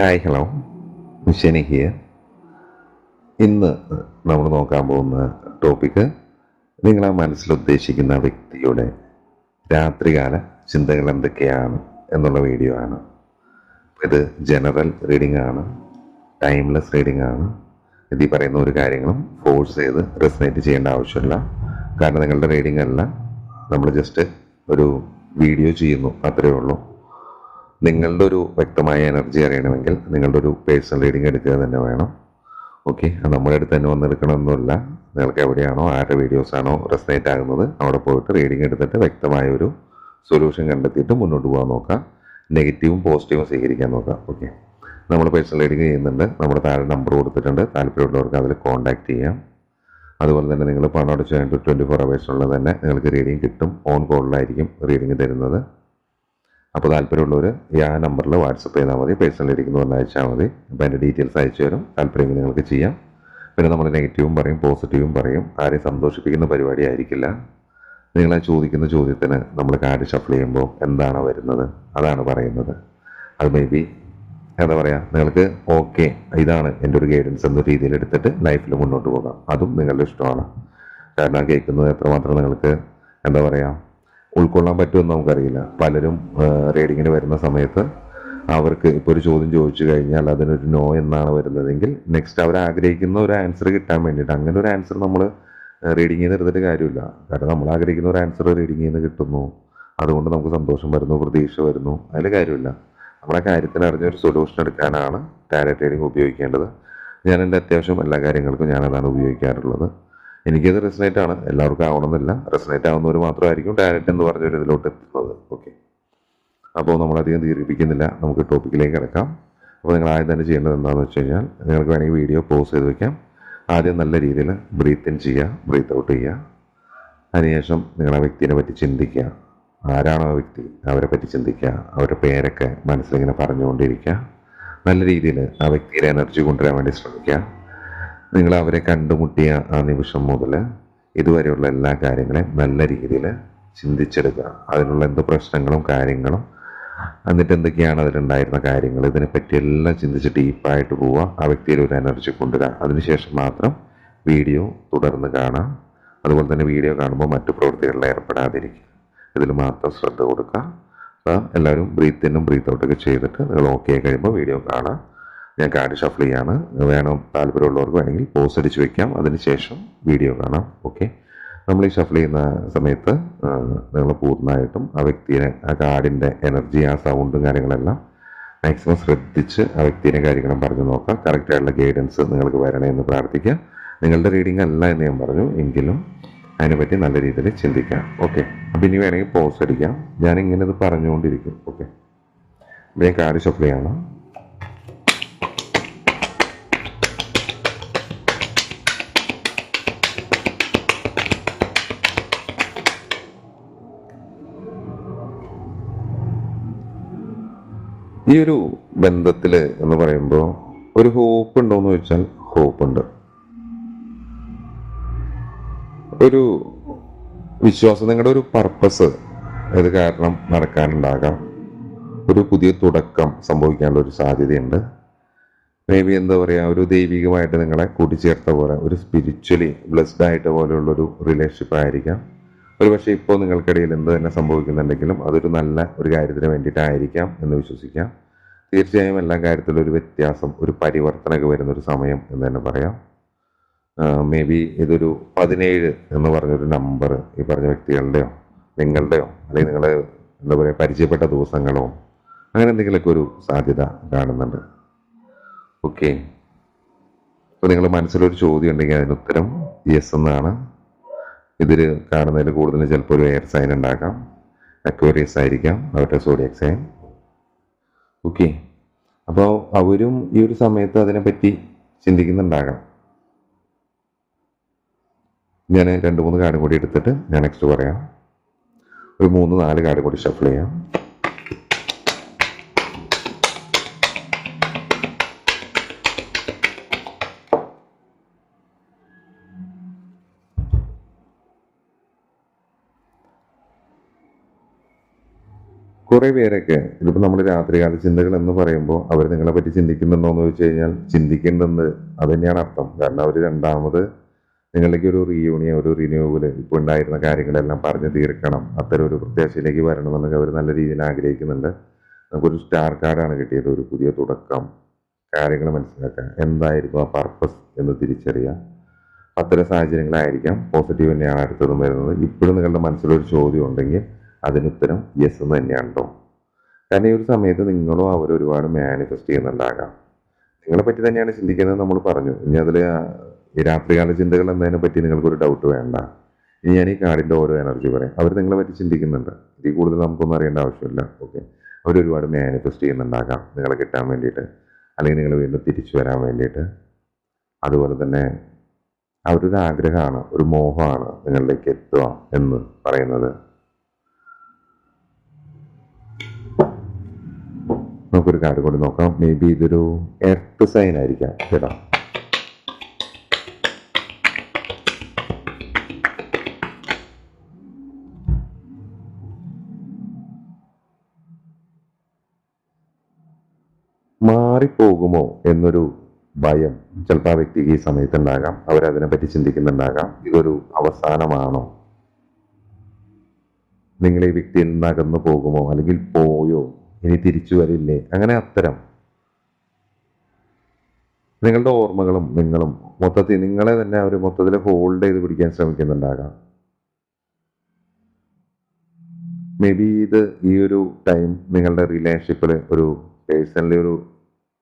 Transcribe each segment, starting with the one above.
Hi hello മിഷനി here ഇന്ന് നമ്മൾ നോക്കാൻ പോകുന്ന ടോപ്പിക്ക് നിങ്ങളെ മനസ്സിൽ ഉദ്ദേശിക്കുന്ന വ്യക്തിയുടെ രാത്രികാല ചിന്തകൾ എന്തൊക്കെയാണ് എന്നുള്ള വീഡിയോ ആണ്. ഇത് ജനറൽ റീഡിംഗ് ആണ് ടൈംലെസ് റീഡിംഗ് ആണ്. ഇത് ഈ പറയുന്ന ഒരു കാര്യങ്ങളും ഫോഴ്സ് ചെയ്ത് റെസിനേറ്റ് ചെയ്യേണ്ട ആവശ്യമില്ല. കാരണം നിങ്ങളുടെ റീഡിംഗ് അല്ല. നമ്മൾ ജസ്റ്റ് ഒരു വീഡിയോ ചെയ്യുന്നു. അത്രയേ ഉള്ളൂ. നിങ്ങളുടെ ഒരു വ്യക്തമായ എനർജി അറിയണമെങ്കിൽ നിങ്ങളുടെ ഒരു പേഴ്സണൽ റീഡിംഗ് എടുക്കുക തന്നെ വേണം. ഓക്കെ നമ്മുടെ അടുത്ത് തന്നെ വന്നെടുക്കണമെന്നില്ല നിങ്ങൾക്ക് എവിടെയാണോ ആരുടെ വീഡിയോസ് ആണോ റെസനേറ്റ് ആകുന്നത് അവിടെ പോയിട്ട് റീഡിംഗ് എടുത്തിട്ട് വ്യക്തമായ ഒരു സൊല്യൂഷൻ കണ്ടെത്തിയിട്ട് മുന്നോട്ട് പോകാൻ നോക്കാം. നെഗറ്റീവും പോസിറ്റീവും സ്വീകരിക്കാൻ നോക്കാം. ഓക്കെ നമ്മൾ പേഴ്സണൽ റീഡിംഗ് ചെയ്യുന്നുണ്ട്. നമ്മുടെ താഴെ നമ്പർ കൊടുത്തിട്ടുണ്ട്. താല്പര്യമുള്ളവർക്ക് അതിൽ കോൺടാക്ട് ചെയ്യാം. അതുപോലെ തന്നെ നിങ്ങൾ പണം അടച്ചു കഴിഞ്ഞിട്ട് ട്വന്റി ഫോർ അവേഴ്സിനുള്ളിൽ തന്നെ നിങ്ങൾക്ക് റീഡിംഗ് കിട്ടും. ഓൺ കോളിലായിരിക്കും റീഡിംഗ് തരുന്നത്. അപ്പോൾ താല്പര്യമുള്ളവർ ഈ ആ നമ്പറിൽ വാട്സപ്പ് ചെയ്താൽ മതി പേഴ്സണലി ഇരിക്കുന്നു എന്ന് അയച്ചാൽ മതി. അപ്പോൾ അതിന്റെ ഡീറ്റെയിൽസ് അയച്ചു തരും. താല്പര്യം നിങ്ങൾക്ക് ചെയ്യാം. പിന്നെ നമ്മൾ നെഗറ്റീവും പറയും പോസിറ്റീവും പറയും. ആരെയും സന്തോഷിപ്പിക്കുന്ന പരിപാടി ആയിരിക്കില്ല. നിങ്ങളെ ചോദിക്കുന്ന ചോദ്യത്തിന് നമ്മൾ കാർഡ് ഷഫിൾ ചെയ്യുമ്പോൾ എന്താണ് വരുന്നത്? അതാണ് പറയുന്നത്. അത് മേ ബി എന്താ പറയുക നിങ്ങൾക്ക് ഓക്കെ ഇതാണ് എന്റെ ഒരു ഗൈഡൻസ് എന്ന രീതിയിൽ എടുത്തിട്ട് ലൈഫിൽ മുന്നോട്ട് പോകാം. അതും നിങ്ങളുടെ ഇഷ്ടമാണ്. കാരണം കേൾക്കുന്നത് എത്രമാത്രം നിങ്ങൾക്ക് എന്താ പറയുക ഉൾക്കൊള്ളാൻ പറ്റുമെന്ന് നമുക്കറിയില്ല. പലരും റീഡിങ്ങിന് വരുന്ന സമയത്ത് അവർക്ക് ഇപ്പോൾ ഒരു ചോദ്യം ചോദിച്ചു കഴിഞ്ഞാൽ അതിനൊരു നോ എന്നാണ് വരുന്നതെങ്കിൽ നെക്സ്റ്റ് അവർ ആഗ്രഹിക്കുന്ന ഒരു ആൻസർ കിട്ടാൻ വേണ്ടിയിട്ട് അങ്ങനെ ഒരു ആൻസർ നമ്മൾ റീഡിങ്ങിൽ നിന്ന് എടുത്തിട്ട് കാര്യമില്ല. കാരണം നമ്മൾ ആഗ്രഹിക്കുന്ന ഒരു ആൻസർ റീഡിങ്ങിൽ നിന്ന് കിട്ടുന്നു. അതുകൊണ്ട് നമുക്ക് സന്തോഷം വരുന്നു പ്രതീക്ഷ വരുന്നു അതിൽ കാര്യമില്ല. നമ്മുടെ കാര്യത്തിന് അറിഞ്ഞൊരു സൊല്യൂഷൻ എടുക്കാനാണ് ടാരറ്റ് റീഡിങ് ഉപയോഗിക്കേണ്ടത്. ഞാൻ എന്റെ അത്യാവശ്യം എല്ലാ കാര്യങ്ങൾക്കും ഞാനതാണ് ഉപയോഗിക്കാറുള്ളത്. എനിക്കത് റെസനേറ്റ് ആണ്. എല്ലാവർക്കും ആവണമെന്നില്ല. റെസനേറ്റ് ആവുന്നവർ മാത്രമായിരിക്കും ഡയറക്റ്റ് എന്ന് പറഞ്ഞൊരു ഇതിലോട്ട് എത്തുന്നത്. ഓക്കെ അപ്പോൾ നമ്മളധികം ദീർഘിപ്പിക്കുന്നില്ല. നമുക്ക് ടോപ്പിക്കിലേക്ക് കിടക്കാം. അപ്പോൾ നിങ്ങൾ ആദ്യം തന്നെ ചെയ്യേണ്ടത് എന്താണെന്ന് വെച്ച് കഴിഞ്ഞാൽ നിങ്ങൾക്ക് വേണമെങ്കിൽ വീഡിയോ പോസ് ചെയ്ത് വെക്കാം. ആദ്യം നല്ല രീതിയിൽ ബ്രീത്ത് ഇൻ ചെയ്യുക ബ്രീത്ത് ഔട്ട് ചെയ്യുക. അതിനുശേഷം നിങ്ങളെ വ്യക്തിനെ പറ്റി ചിന്തിക്കുക. ആരാണോ ആ വ്യക്തി? അവരെ പറ്റി ചിന്തിക്കുക. അവരുടെ പേരൊക്കെ മനസ്സിലിങ്ങനെ പറഞ്ഞുകൊണ്ടിരിക്കുക. നല്ല രീതിയിൽ ആ വ്യക്തിയുടെ എനർജി കൊണ്ടുവരാൻ വേണ്ടി ശ്രമിക്കുക. നിങ്ങൾ അവരെ കണ്ടുമുട്ടിയ ആ നിമിഷം മുതൽ ഇതുവരെയുള്ള എല്ലാ കാര്യങ്ങളെയും നല്ല രീതിയിൽ ചിന്തിച്ചെടുക്കുക. അതിനുള്ള എന്ത് പ്രശ്നങ്ങളും കാര്യങ്ങളും എന്നിട്ട് എന്തൊക്കെയാണ് അതിലുണ്ടായിരുന്ന കാര്യങ്ങൾ ഇതിനെപ്പറ്റി എല്ലാം ചിന്തിച്ച് ഡീപ്പായിട്ട് പോവുക. ആ വ്യക്തിയിൽ ഒരു എനർജി കൊണ്ടുവരിക അതിനുശേഷം മാത്രം വീഡിയോ തുടർന്ന് കാണാം. അതുപോലെ തന്നെ വീഡിയോ കാണുമ്പോൾ മറ്റു പ്രവൃത്തികളിൽ ഏർപ്പെടാതിരിക്കുക. ഇതിൽ മാത്രം ശ്രദ്ധ കൊടുക്കുക. അപ്പം എല്ലാവരും ബ്രീത്ത് ഇന്നും ബ്രീത്ത് ഔട്ടൊക്കെ ചെയ്തിട്ട് നിങ്ങൾ ഓക്കെ കഴിയുമ്പോൾ വീഡിയോ കാണാം. ഞാൻ കാർഡ് ഷഫിൾ ചെയ്യാണ്. വേണോ താല്പര്യമുള്ളവർക്ക് വേണമെങ്കിൽ പോസ് അടിച്ച് വെക്കാം. അതിനുശേഷം വീഡിയോ കാണാം. ഓക്കെ? നമ്മൾ ഈ ഷഫിൾ ചെയ്യുന്ന സമയത്ത് നിങ്ങൾ പൂർണമായിട്ടും ആ വ്യക്തിയെ ആ കാർഡിന്റെ എനർജി ആ സൗണ്ടും കാര്യങ്ങളെല്ലാം മാക്സിമം ശ്രദ്ധിച്ച് ആ വ്യക്തിയുടെ കാര്യങ്ങളും പറഞ്ഞു നോക്കാം. കറക്റ്റായിട്ടുള്ള ഗൈഡൻസ് നിങ്ങൾക്ക് വരണേ എന്ന് പ്രാർത്ഥിക്കുക നിങ്ങളുടെ റീഡിംഗ് അല്ല എന്ന് ഞാൻ പറഞ്ഞു. എങ്കിലും അതിനെപ്പറ്റി നല്ല രീതിയിൽ ചിന്തിക്കാം. ഓക്കെ? അപ്പം ഇനി വേണമെങ്കിൽ പോസ് അടിക്കാം. ഞാനിങ്ങനെ ഇത് പറഞ്ഞുകൊണ്ടിരിക്കും. ഓക്കെ? ഞാൻ കാർഡ് ഷഫിൾ ചെയ്യണം. ഈ ഒരു ബന്ധത്തിൽ എന്ന് പറയുമ്പോൾ ഒരു ഹോപ്പ് ഉണ്ടോ എന്ന് ചോദിച്ചാൽ ഹോപ്പ് ഉണ്ട് ഒരു വിശ്വാസം നിങ്ങളുടെ ഒരു പർപ്പസ് അത് കാരണം നടക്കാനുണ്ടാകാം. ഒരു പുതിയ തുടക്കം സംഭവിക്കാനുള്ള ഒരു സാധ്യതയുണ്ട്. മേ ബി എന്താ പറയുക ഒരു ദൈവികമായിട്ട് നിങ്ങളെ കൂട്ടിച്ചേർത്ത പോലെ ഒരു സ്പിരിച്വലി ബ്ലെസ്ഡ് ആയിട്ട് പോലെയുള്ള ഒരു റിലേഷൻഷിപ്പ് ആയിരിക്കാം. ഒരു പക്ഷേ ഇപ്പോൾ നിങ്ങൾക്കിടയിൽ എന്ത് തന്നെ സംഭവിക്കുന്നുണ്ടെങ്കിലും അതൊരു നല്ല ഒരു കാര്യത്തിന് വേണ്ടിയിട്ടായിരിക്കാം എന്ന് വിശ്വസിക്കാം. തീർച്ചയായും എല്ലാ കാര്യത്തിലും ഒരു വ്യത്യാസം ഒരു പരിവർത്തനമൊക്കെ വരുന്ന ഒരു സമയം എന്ന് തന്നെ പറയാം. മേ ബി ഇതൊരു പതിനേഴ് എന്ന് പറഞ്ഞൊരു നമ്പർ ഈ പറഞ്ഞ വ്യക്തികളുടെയോ നിങ്ങളുടെയോ അല്ലെങ്കിൽ നിങ്ങളെ എന്താ പറയുക പരിചയപ്പെട്ട ദിവസങ്ങളോ അങ്ങനെ എന്തെങ്കിലുമൊക്കെ ഒരു സാധ്യത കാണുന്നുണ്ട്. ഓക്കെ അപ്പോൾ നിങ്ങൾ മനസ്സിലൊരു ചോദ്യം ഉണ്ടെങ്കിൽ അതിന് ഉത്തരം യെസ് എന്നാണ്. ഇതിൽ കാണുന്നതിൽ കൂടുതൽ ചിലപ്പോൾ ഒരു എയർ സൈൻ ഉണ്ടാക്കാം. അക്വേറിയസ് ആയിരിക്കാം അവരുടെ സോഡിയക് സൈൻ ഓക്കെ അപ്പോൾ അവരും ഈ ഒരു സമയത്ത് അതിനെപ്പറ്റി ചിന്തിക്കുന്നുണ്ടാകാം ഞാൻ രണ്ട് മൂന്ന് കാർഡും കൂടി എടുത്തിട്ട് ഞാൻ നെക്സ്റ്റ് പറയാം. ഒരു മൂന്ന് നാല് കാർഡ് കൂടി ഷഫിൾ ചെയ്യാം. കുറെ പേരൊക്കെ ഇതിപ്പോ നമ്മൾ രാത്രികാല ചിന്തകൾ എന്ന് പറയുമ്പോൾ അവർ നിങ്ങളെ പറ്റി ചിന്തിക്കുന്നുണ്ടോ എന്ന് ചോദിച്ചു കഴിഞ്ഞാൽ ചിന്തിക്കുന്നുണ്ട് അത് തന്നെയാണ് അർത്ഥം. കാരണം അവർ രണ്ടാമത് നിങ്ങളിലേക്ക് ഒരു റീയൂണിയൻ ഒരു റിന്യൂവൽ ഇപ്പോൾ ഉണ്ടായിരുന്ന കാര്യങ്ങളെല്ലാം പറഞ്ഞു തീർക്കണം. അത്തരം ഒരു പ്രത്യാശയിലേക്ക് വരണം എന്നൊക്കെ അവർ നല്ല രീതിയിൽ ആഗ്രഹിക്കുന്നുണ്ട്. നമുക്കൊരു സ്റ്റാർ കാർഡാണ് കിട്ടിയത് ഒരു പുതിയ തുടക്കം കാര്യങ്ങൾ മനസ്സിലാക്കുക എന്തായിരുന്നു ആ പർപ്പസ് എന്ന് തിരിച്ചറിയാം. അത്തരം സാഹചര്യങ്ങളായിരിക്കാം. പോസിറ്റീവ് തന്നെയാണ് അടുത്തതും വരുന്നത്. ഇപ്പോഴും നിങ്ങളുടെ മനസ്സിലൊരു ചോദ്യം ഉണ്ടെങ്കിൽ അതിനുത്തരം യെസ് എന്ന് തന്നെയാണ് കാരണം ഈ ഒരു സമയത്ത് നിങ്ങളും അവർ ഒരുപാട് മാനിഫെസ്റ്റ് ചെയ്യുന്നുണ്ടാകാം. നിങ്ങളെ പറ്റി തന്നെയാണ് ചിന്തിക്കുന്നത് നമ്മൾ പറഞ്ഞു. ഇനി അതിൽ ഈ രാത്രികാല ചിന്തകൾ എന്നതിനെ പറ്റി നിങ്ങൾക്കൊരു ഡൗട്ട് വേണ്ട. ഇനി ഞാൻ ഈ കാർഡിന്റെ ഓരോ എനർജി പറയാം. അവർ നിങ്ങളെ പറ്റി ചിന്തിക്കുന്നുണ്ട്. ഇതിൽ കൂടുതൽ നമുക്കൊന്നും അറിയേണ്ട ആവശ്യമില്ല. ഓക്കെ അവർ ഒരുപാട് മാനിഫെസ്റ്റ് ചെയ്യുന്നുണ്ടാകാം നിങ്ങളെ കിട്ടാൻ വേണ്ടിയിട്ട്. അല്ലെങ്കിൽ നിങ്ങൾ വീണ്ടും തിരിച്ചു വരാൻ വേണ്ടിയിട്ട്. അതുപോലെ തന്നെ അവരൊരു ആഗ്രഹമാണ് ഒരു മോഹമാണ് നിങ്ങളിലേക്ക് എത്തുക എന്ന് പറയുന്നത്. നമുക്കൊരു കാർഡ് കൂടി നോക്കാം. മേ ബി ഇതൊരു എർത്ത് സൈൻ ആയിരിക്കാം. കേട്ടോ? മാറിപ്പോകുമോ എന്നൊരു ഭയം ചിലപ്പോൾ ആ വ്യക്തിക്ക് ഈ സമയത്ത് ഉണ്ടാകാം അവരതിനെ പറ്റി ചിന്തിക്കുന്നുണ്ടാകാം. ഇതൊരു അവസാനമാണോ? നിങ്ങൾ ഈ വ്യക്തി നിന്ന് അകന്നു പോകുമോ? അല്ലെങ്കിൽ പോയോ? ഇനി തിരിച്ചു വരില്ലേ? അങ്ങനെ അത്തരം. നിങ്ങളുടെ ഓർമ്മകളും നിങ്ങളും മൊത്തത്തിൽ നിങ്ങളെ തന്നെ അവർ മൊത്തത്തിൽ ഹോൾഡ് ചെയ്ത് പിടിക്കാൻ ശ്രമിക്കുന്നുണ്ടാകാം. മേ ബി ഇത് ഈ ഒരു ടൈം നിങ്ങളുടെ റിലേഷൻഷിപ്പിൽ ഒരു പേഴ്സണലി ഒരു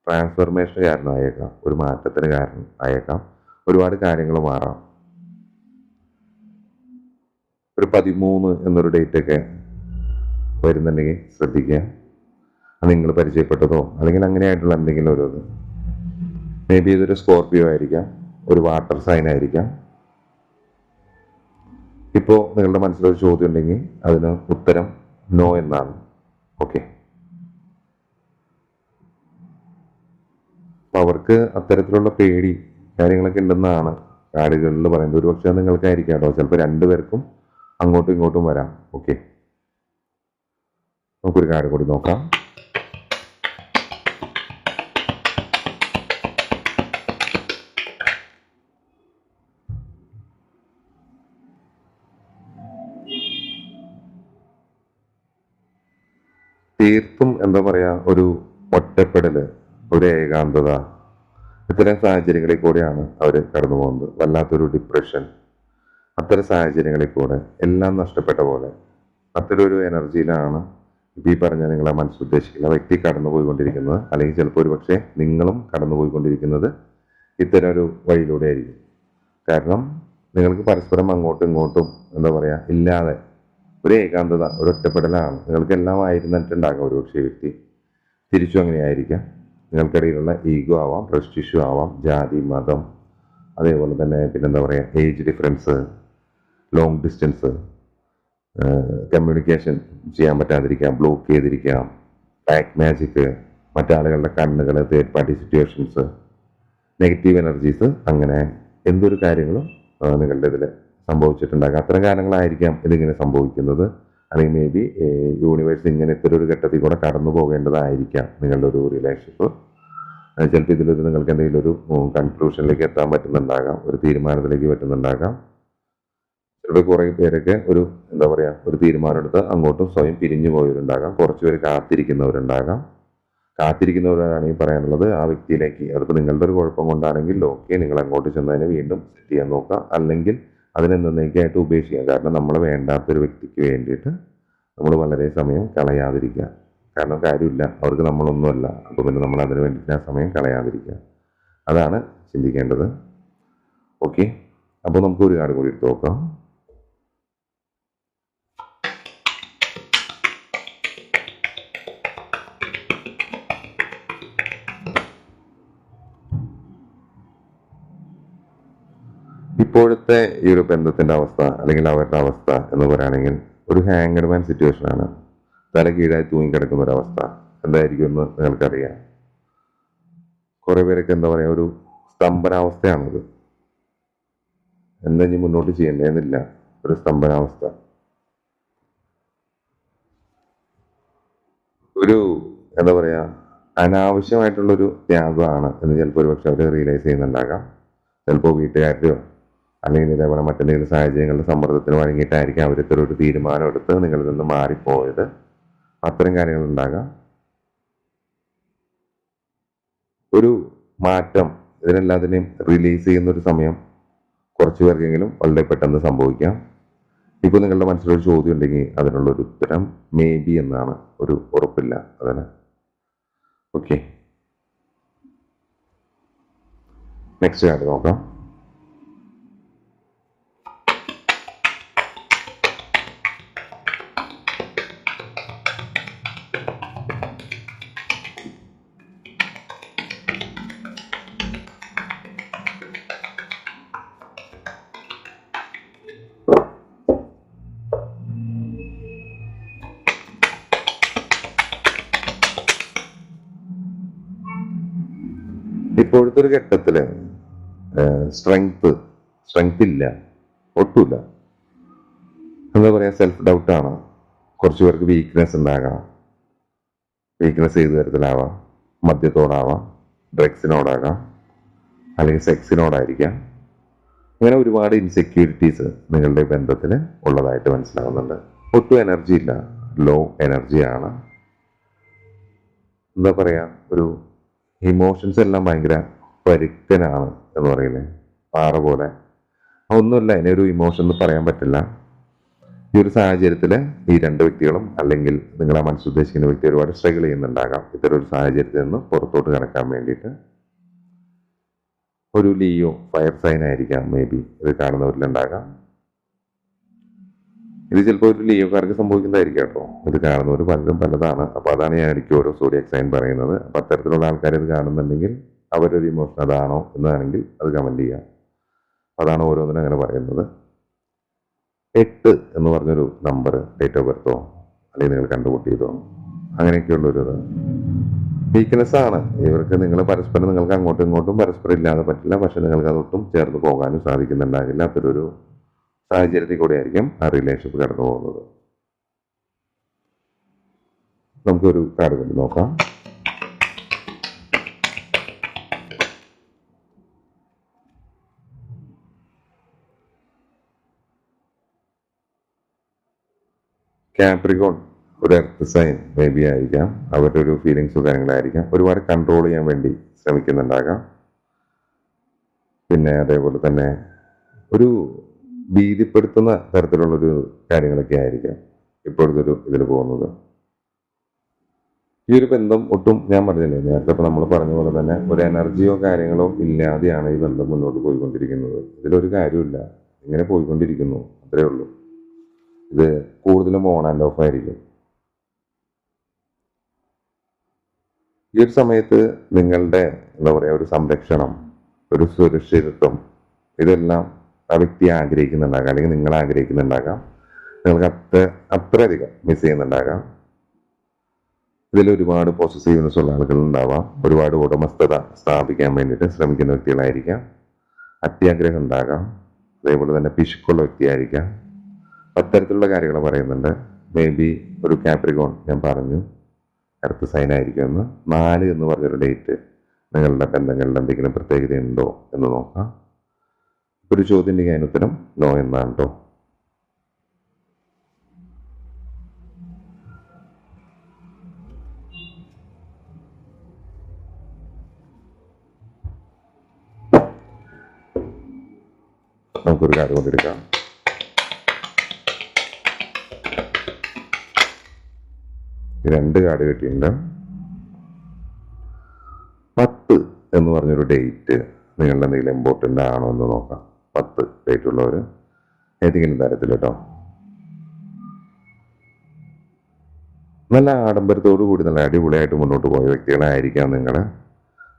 ട്രാൻസ്ഫർമേഷൻ കാരണമായേക്കാം. ഒരു മാറ്റത്തിന് കാരണം ആയേക്കാം. ഒരുപാട് കാര്യങ്ങൾ മാറാം. ഒരു പതിമൂന്ന് എന്നൊരു ഡേറ്റ് ഒക്കെ വരുന്നുണ്ടെങ്കിൽ ശ്രദ്ധിക്കുക. നിങ്ങൾ പരിചയപ്പെട്ടതോ? അല്ലെങ്കിൽ അങ്ങനെയായിട്ടുള്ള എന്തെങ്കിലും ഒരു ഇത്? മേ ബി ഇതൊരു സ്കോർപിയോ ആയിരിക്കാം ഒരു വാട്ടർ സൈൻ ആയിരിക്കാം. ഇപ്പോൾ നിങ്ങളുടെ മനസ്സിലൊരു ചോദ്യം ഉണ്ടെങ്കിൽ അതിന് ഉത്തരം നോ എന്നാണ്. ഓക്കെ അപ്പം അവർക്ക് അത്തരത്തിലുള്ള പേടി കാര്യങ്ങളൊക്കെ ഉണ്ടെന്നാണ് കാർഡുകളിൽ പറയുന്നത്. ഒരു പക്ഷേ നിങ്ങൾക്കായിരിക്കാം കേട്ടോ. ചിലപ്പോൾ രണ്ടുപേർക്കും അങ്ങോട്ടും ഇങ്ങോട്ടും വരാം. ഓക്കെ നമുക്കൊരു കാർഡ് കൂടി നോക്കാം. തീർത്തും എന്താ പറയാ ഒരു ഒറ്റപ്പെടൽ ഒരു ഏകാന്തത ഇത്തരം സാഹചര്യങ്ങളിൽ കൂടെയാണ് അവർ കടന്നു പോകുന്നത്. വല്ലാത്തൊരു ഡിപ്രഷൻ അത്തരം സാഹചര്യങ്ങളിൽ കൂടെ എല്ലാം നഷ്ടപ്പെട്ട പോലെ അത്തരം ഒരു എനർജിയിലാണ് ഇപ്പം ഈ പറഞ്ഞ നിങ്ങളെ മനസ്സുദ്ദേശിക്കുന്ന വ്യക്തി കടന്നു പോയിക്കൊണ്ടിരിക്കുന്നത്. അല്ലെങ്കിൽ ചിലപ്പോൾ ഒരു പക്ഷേ നിങ്ങളും കടന്നു പോയിക്കൊണ്ടിരിക്കുന്നത് ഇത്തരം ഒരു വഴിയിലൂടെ ആയിരിക്കും. കാരണം നിങ്ങൾക്ക് പരസ്പരം അങ്ങോട്ടും ഇങ്ങോട്ടും എന്താ പറയുക ഇല്ലാതെ ഒരു ഏകാന്തത ഒരു ഒറ്റപ്പെടലാണ്. നിങ്ങൾക്ക് എല്ലാം ആയിരുന്നിട്ടുണ്ടാകാം ഒരു പക്ഷേ വ്യക്തി. തിരിച്ചും അങ്ങനെയായിരിക്കാം നിങ്ങൾക്കിടയിലുള്ള ഈഗോ ആവാം പ്രസ്റ്റിഷ്യൂ ആവാം ജാതി മതം അതേപോലെ തന്നെ പിന്നെന്താ പറയുക age difference long distance communication ചെയ്യാൻ പറ്റാതിരിക്കാം ബ്ലോക്ക് ചെയ്തിരിക്കാം ബാക്ക് മാജിക്ക് മറ്റാളുകളുടെ കണ്ണുകൾ third party situations negative energies അങ്ങനെ എന്തൊരു കാര്യങ്ങളും നിങ്ങളുടെ ഇതിൽ സംഭവിച്ചിട്ടുണ്ടാകാം. അത്തരം കാരണങ്ങളായിരിക്കാം ഇതിങ്ങനെ സംഭവിക്കുന്നത്. അല്ലെങ്കിൽ മേ ബി യൂണിവേഴ്സ് ഇങ്ങനെ ഇത്തരം ഒരു ഘട്ടത്തിൽ കൂടെ കടന്നു പോകേണ്ടതായിരിക്കാം നിങ്ങളുടെ ഒരു റിലേഷൻഷിപ്പ് ചിലപ്പോൾ ഇതിലൊരു നിങ്ങൾക്ക് എന്തെങ്കിലും ഒരു കൺക്ലൂഷനിലേക്ക് എത്താൻ പറ്റുന്നുണ്ടാകാം ഒരു തീരുമാനത്തിലേക്ക് പറ്റുന്നുണ്ടാകാം. ചിലപ്പോൾ കുറേ പേരൊക്കെ ഒരു എന്താ പറയുക ഒരു തീരുമാനമെടുത്ത് അങ്ങോട്ടും സ്വയം പിരിഞ്ഞു പോയവരുണ്ടാകാം. കുറച്ച് പേര് കാത്തിരിക്കുന്നവരുണ്ടാകാം. കാത്തിരിക്കുന്നവരാണെങ്കിൽ പറയാനുള്ളത് ആ വ്യക്തിയിലേക്ക്. അതിപ്പോൾ നിങ്ങളുടെ ഒരു കുഴപ്പം കൊണ്ടാണെങ്കിൽ ഓക്കെ നിങ്ങൾ അങ്ങോട്ട് ചെന്നതിനെ വീണ്ടും സെറ്റ് ചെയ്യാൻ നോക്കുക. അല്ലെങ്കിൽ അതിനെ ഉപേക്ഷിക്കാം. കാരണം നമ്മൾ വേണ്ടാത്തൊരു വ്യക്തിക്ക് വേണ്ടിയിട്ട് നമ്മൾ വളരെ സമയം കളയാതിരിക്കുക. കാരണം കാര്യമില്ല. അവർക്ക് നമ്മളൊന്നുമല്ല. അപ്പോൾ പിന്നെ നമ്മൾ അതിന് വേണ്ടിയിട്ട് ആ സമയം കളയാതിരിക്കുക. അതാണ് ചിന്തിക്കേണ്ടത്. ഓക്കെ അപ്പോൾ നമുക്ക് ഒരു കാർഡ് കൂടി എടുത്ത് നോക്കാം. ഇപ്പോഴത്തെ ഈ ഒരു ബന്ധത്തിന്റെ അവസ്ഥ അല്ലെങ്കിൽ അവരുടെ അവസ്ഥ എന്ന് പറയുകയാണെങ്കിൽ ഒരു ഹാങ്ങഡ് മാൻ സിറ്റുവേഷൻ ആണ്. തല കീഴായി തൂങ്ങിക്കിടക്കുന്ന ഒരു അവസ്ഥ എന്തായിരിക്കും എന്ന് നിങ്ങൾക്കറിയാം. കുറെ പേരൊക്കെ എന്താ പറയാ ഒരു സ്തംഭനാവസ്ഥയാണത്. എന്താ ഇനി മുന്നോട്ട് ചെയ്യേണ്ടതെന്നില്ല. ഒരു സ്തംഭനാവസ്ഥ. ഒരു എന്താ പറയുക അനാവശ്യമായിട്ടുള്ളൊരു ത്യാഗമാണ് എന്ന് ചിലപ്പോൾ ഒരു പക്ഷെ അവർ റിയലൈസ് ചെയ്യുന്നുണ്ടാകാം. ചിലപ്പോൾ വീട്ടുകാരുടെയോ അല്ലെങ്കിൽ ഇതേപോലെ മറ്റെന്തെങ്കിലും സാഹചര്യങ്ങളുടെ സമ്മർദ്ദത്തിന് വഴങ്ങിയിട്ടായിരിക്കും ഇത്ര ഒരു തീരുമാനം എടുത്ത് നിങ്ങളിൽ നിന്ന് മാറിപ്പോയത്. അത്തരം കാര്യങ്ങൾ ഉണ്ടാകാം. ഒരു മാറ്റം ഇതിനെല്ലാത്തിനെയും റിലീസ് ചെയ്യുന്ന ഒരു സമയം കുറച്ച് പേർക്കെങ്കിലും വളരെ പെട്ടെന്ന് സംഭവിക്കാം. ഇപ്പോൾ നിങ്ങളുടെ മനസ്സിലൊരു ചോദ്യം ഉണ്ടെങ്കിൽ അതിനുള്ള ഒരു ഉത്തരം മേ ബി എന്നാണ്. ഒരു ഉറപ്പില്ല അതന്നെ ഓക്കെ നെക്സ്റ്റ് കാർഡ് നോക്കാം. സ്ട്രെങ്ത് സ്ട്രെങ്ത് ഇല്ല ഒട്ടുമില്ല. എന്താ പറയാ സെൽഫ് ഡൗട്ടാണ് കുറച്ച് പേർക്ക് വീക്ക്നെസ് ഉണ്ടാകാം വീക്ക്നെസ് ഏത് തരത്തിലാവാം? മദ്യത്തോടാവാം ഡ്രഗ്സിനോടാകാം അല്ലെങ്കിൽ സെക്സിനോടായിരിക്കാം അങ്ങനെ ഒരുപാട് ഇൻസെക്യൂരിറ്റീസ് നിങ്ങളുടെ ബന്ധത്തിൽ ഉള്ളതായിട്ട് മനസ്സിലാകുന്നുണ്ട്. ഒട്ടും എനർജി ഇല്ല. ലോ എനർജിയാണ് എന്താ പറയുക ഒരു ഇമോഷൻസ് എല്ലാം ഭയങ്കര പരുക്കനാണ് എന്ന് പറയുന്നത് പാറ പോലെ. ഒന്നുമില്ല ഒരു ഇമോഷൻ എന്ന് പറയാൻ പറ്റില്ല. ഈ ഒരു സാഹചര്യത്തിൽ ഈ രണ്ട് വ്യക്തികളും അല്ലെങ്കിൽ നിങ്ങളെ മനസ്സുദ്ദേശിക്കുന്ന വ്യക്തി ഒരുപാട് സ്ട്രഗിൾ ചെയ്യുന്നുണ്ടാകാം. ഇത്തരം ഒരു സാഹചര്യത്തിൽ നിന്ന് പുറത്തോട്ട് കിടക്കാൻ വേണ്ടിയിട്ട്. ഒരു ലിയോ ഫയർ സൈൻ ആയിരിക്കാം മേ ബി ഇത് കാണുന്നവരിലുണ്ടാകാം. ഇത് ചിലപ്പോൾ ഒരു ലിയോക്കാർക്ക് സംഭവിക്കുന്നതായിരിക്കും കേട്ടോ. ഇത് കാണുന്നവർ പലരും പലതാണ്. അപ്പോൾ അതാണ് ഞാൻ എനിക്ക് ഓരോ സോഡിയക് സൈൻ പറയുന്നത്. അപ്പോൾ അത്തരത്തിലുള്ള ആൾക്കാർ ഇത് കാണുന്നുണ്ടെങ്കിൽ അവരൊരു ഇമോഷൻ അതാണോ എന്നാണെങ്കിൽ അത് കമന്റ് ചെയ്യാം. അതാണ് ഓരോന്നിനും അങ്ങനെ പറയുന്നത്. എട്ട് എന്ന് പറഞ്ഞൊരു നമ്പർ ഡേറ്റ് ഓഫ് ബർത്തോ അല്ലെങ്കിൽ നിങ്ങൾ കണ്ടുമുട്ടിയതോ അങ്ങനെയൊക്കെയുള്ളൊരു ഇത്. വീക്ക്നെസ് ആണ്. ഇവർക്ക് നിങ്ങൾ പരസ്പരം നിങ്ങൾക്ക് അങ്ങോട്ടും ഇങ്ങോട്ടും പരസ്പരം ഇല്ലാതെ പറ്റില്ല. പക്ഷെ നിങ്ങൾക്ക് അതൊട്ടും ചേർന്ന് പോകാനും സാധിക്കുന്നുണ്ടാകില്ല. അത്തരൊരു സാഹചര്യത്തിൽ കൂടെ ആയിരിക്കും ആ റിലേഷൻഷിപ്പ് കടന്നു പോകുന്നത് നമുക്കൊരു കാർഡ് കൊണ്ട് നോക്കാം. കാപ്രിക്കോൺ ഒരു എർത്ത് സൈൻ മേ ബി ആയിരിക്കാം. അവരുടെ ഒരു ഫീലിങ്സും കാര്യങ്ങളായിരിക്കാം ഒരുപാട് കൺട്രോൾ ചെയ്യാൻ വേണ്ടി ശ്രമിക്കുന്നുണ്ടാകാം. പിന്നെ അതേപോലെ തന്നെ ഒരു ഭീതിപ്പെടുത്തുന്ന തരത്തിലുള്ളൊരു കാര്യങ്ങളൊക്കെ ആയിരിക്കാം ഇപ്പോഴത്തെ ഒരു ഇതിൽ പോകുന്നത്. ഈ ഒരു ബന്ധം ഒട്ടും ഞാൻ പറഞ്ഞില്ലേ? നേരത്തെ ഇപ്പം നമ്മൾ പറഞ്ഞ പോലെ തന്നെ ഒരു എനർജിയോ കാര്യങ്ങളോ ഇല്ലാതെയാണ് ഈ ബന്ധം മുന്നോട്ട് പോയിക്കൊണ്ടിരിക്കുന്നത്. ഇതിലൊരു കാര്യമില്ല ഇങ്ങനെ പോയിക്കൊണ്ടിരിക്കുന്നു. അത്രേ ഉള്ളൂ. ഇത് കൂടുതലും ഓൺ ആൻഡ് ഓഫ് ആയിരിക്കും. ഈ ഒരു സമയത്ത് നിങ്ങളുടെ എന്താ പറയുക ഒരു സംരക്ഷണം ഒരു സുരക്ഷിതത്വം ഇതെല്ലാം ആ വ്യക്തി ആഗ്രഹിക്കുന്നുണ്ടാകാം അല്ലെങ്കിൽ നിങ്ങൾ ആഗ്രഹിക്കുന്നുണ്ടാകാം. നിങ്ങൾക്ക് അത്ര അത്രയധികം മിസ് ചെയ്യുന്നുണ്ടാകാം. ഇതിൽ ഒരുപാട് പോസിറ്റീവ്നെസ് ഉള്ള ആളുകൾ ഉണ്ടാവാം ഒരുപാട് ഉടമസ്ഥത സ്ഥാപിക്കാൻ വേണ്ടിയിട്ട് ശ്രമിക്കുന്ന വ്യക്തികളായിരിക്കാം. അത്യാഗ്രഹം ഉണ്ടാകാം. അതേപോലെ തന്നെ പിശുക്കുള്ള വ്യക്തിയായിരിക്കാം. അത്തരത്തിലുള്ള കാര്യങ്ങൾ പറയുന്നുണ്ട്. മേ ബി ഒരു കാപ്രികോൺ ഞാൻ പറഞ്ഞു. അടുത്ത സൈൻ ആയിരിക്കുമെന്ന്. നാല് എന്ന് പറഞ്ഞൊരു ഡേറ്റ് നിങ്ങളുടെ ബന്ധങ്ങളിൽ എന്തെങ്കിലും പ്രത്യേകത ഉണ്ടോ എന്ന് നോക്കാം. ഒരു ചോദ്യത്തിന്റെ ഉത്തരം നോ എന്നാണ് കേട്ടോ നമുക്കൊരു കാര്യം കൊണ്ടെടുക്കാം രണ്ട് കാർഡ് കിട്ടിയിട്ടുണ്ട്. പത്ത് എന്ന് പറഞ്ഞൊരു ഡേറ്റ് നിങ്ങളുടെ എന്തെങ്കിലും ഇമ്പോർട്ടന്റ് ആണോ എന്ന് നോക്കാം. പത്ത് ഡേറ്റ് ഉള്ളവർ ഏതെങ്കിലും തരത്തിൽ കേട്ടോ. നല്ല ആഡംബരത്തോടു കൂടി നല്ല അടിപൊളിയായിട്ട് മുന്നോട്ട് പോയ വ്യക്തികളായിരിക്കാം നിങ്ങൾ